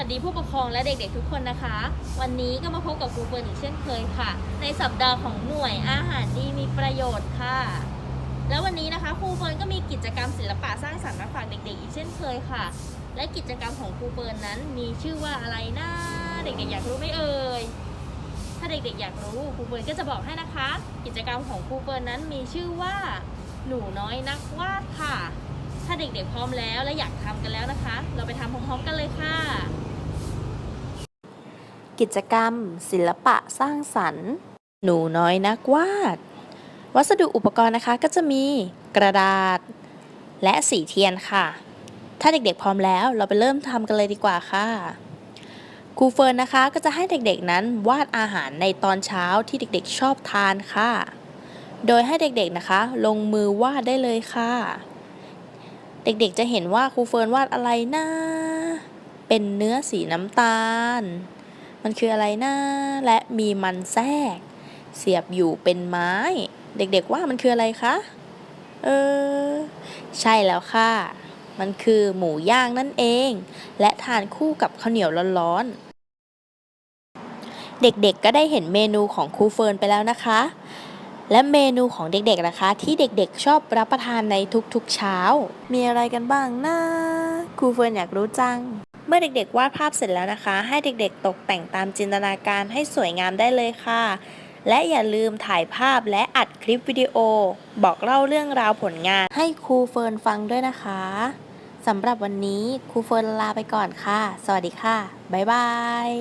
ัสดีผู้ปกครองและเด็กๆทุกคนนะคะ วันนี้ก็มาพบกับครูเฟิร์นอีกเช่นเคยค่ะ ในสัปดาห์ของหน่วยอาหารดีมีประโยชน์ค่ะ แล้ววันนี้นะคะครูเฟิร์นก็มีกิจกรรมศิลปะสร้างสรรค์มาฝากเด็กๆอีกเช่นเคยค่ะ และกิจกรรมของครูเฟิร์นนั้น มีชื่อว่าอะไรนะเด็กๆอยากรู้ไหมเอ่ยถ้าเด็กๆอยากรู้ครูเฟิร์นก็จะบอกให้นะคะ กิจกรรมของครูเฟิร์นนั้นมีชื่อว่า หนูน้อยนักวาดค่ะถ้าเด็กๆพร้อมแล้วและอยากทำกันแล้วนะคะ เราไปทำพร้อมๆกันเลยค่ะ กิจกรรม ศิลปะสร้างสรรค์ หนูน้อยนักวาด วัสดุอุปกรณ์นะคะก็จะมีกระดาษ และสีเทียนค่ะ ถ้าเด็กๆพร้อมแล้วเราไปเริ่มทำกันเลยดีกว่าค่ะครูเฟิร์นนะคะก็จะให้เด็กๆนั้นวาดอาหารในตอนเช้าที่เด็กๆชอบทานค่ะ โดยให้เด็กๆนะคะ ลงมือวาดได้เลยค่ะ เด็กๆจะเห็นว่าครูเฟิร์นวาดอะไรนะ เป็นเนื้อสีน้ำตาล มันคืออะไรนะ และมีมันแทรก เสียบอยู่เป็นไม้ เด็กๆว่ามันคืออะไรคะ เออ ใช่แล้วค่ะ มันคือหมูย่างนั่นเอง และทานคู่กับข้าวเหนียวร้อนๆ เด็กๆก็ได้เห็นเมนูของครูเฟิร์นไปแล้วนะคะ และเมนูของเด็กๆนะคะ ที่เด็กๆ ชอบรับประทานในทุกๆเช้า มีอะไรกันบ้างนะครูเฟิร์นอยากรู้จัง มื่อเด็กๆ วาดภาพเสร็จแล้วนะคะ ให้เด็กๆ ตกแต่งตามจินตนาการให้สวยงามได้เลยค่ะ และอย่าลืมถ่ายภาพและอัดคลิปวิดีโอ บอกเล่าเรื่องราวผลงานให้ครูเฟิร์นฟังด้วยนะคะสำหรับวันนี้ครูเฟิร์นลาไปก่อนค่ะ สวัสดีค่ะ บ๊ายบาย